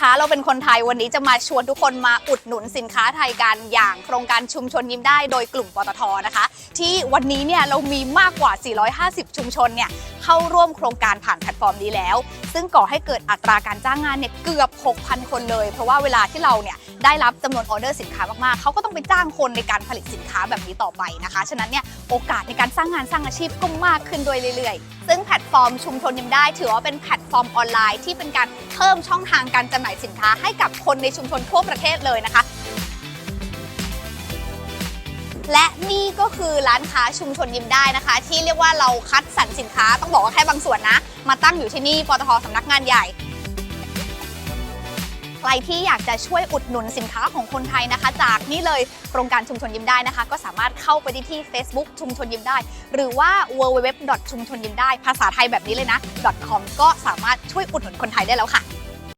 คะเราเป็นคนไทยวันนี้จะมาชวนทุกคนมาอุดหนุนสินค้าไทยกันอย่างโครงการชุมชนยิ้มได้โดยกลุ่มปตทนะคะ ที่วันนี้เนี่ยเรามีมากกว่า 450 ชุมชนเนี่ย เข้าร่วมโครงการผ่านแพลตฟอร์มนี้แล้ว ซึ่งก่อให้เกิดอัตราการจ้างงานเนี่ยเกือบ 6,000 คนเลย เพราะว่าเวลาที่เราเนี่ยได้รับจำนวนออเดอร์สินค้ามากๆ เขาก็ต้องไปจ้างคนในการผลิตสินค้าแบบนี้ต่อไปนะคะ ฉะนั้นเนี่ยโอกาสในการสร้างงานสร้างอาชีพก็มากขึ้นโดยเรื่อยๆ ซึ่งแพลตฟอร์มชุมชนยิ้มได้ ถือว่าเป็นแพลตฟอร์มออนไลน์ที่เป็นการเพิ่มช่องทางการจำหน่ายสินค้าให้กับคนในชุมชนทั่วประเทศเลยนะคะ และนี่ก็คือร้านค้าชุมชนยิ้มได้นะคะ ที่เรียกว่าเราคัดสรรสินค้าต้องบอกว่าแค่บางส่วนนะ มาตั้งอยู่ที่นี่ปตทสำนักงานใหญ่ ใครที่อยากจะช่วยอุดหนุนสินค้าของคนไทยนะคะ จากนี่เลยโครงการชุมชนยิ้มได้นะคะ ก็สามารถเข้าไปได้ที่ Facebook ชุมชนยิ้มได้ หรือว่า www. ชุมชนยิ้มได้ ภาษาไทยแบบนี้เลยนะ .com ก็สามารถช่วยอุดหนุนคนไทยได้แล้วค่ะ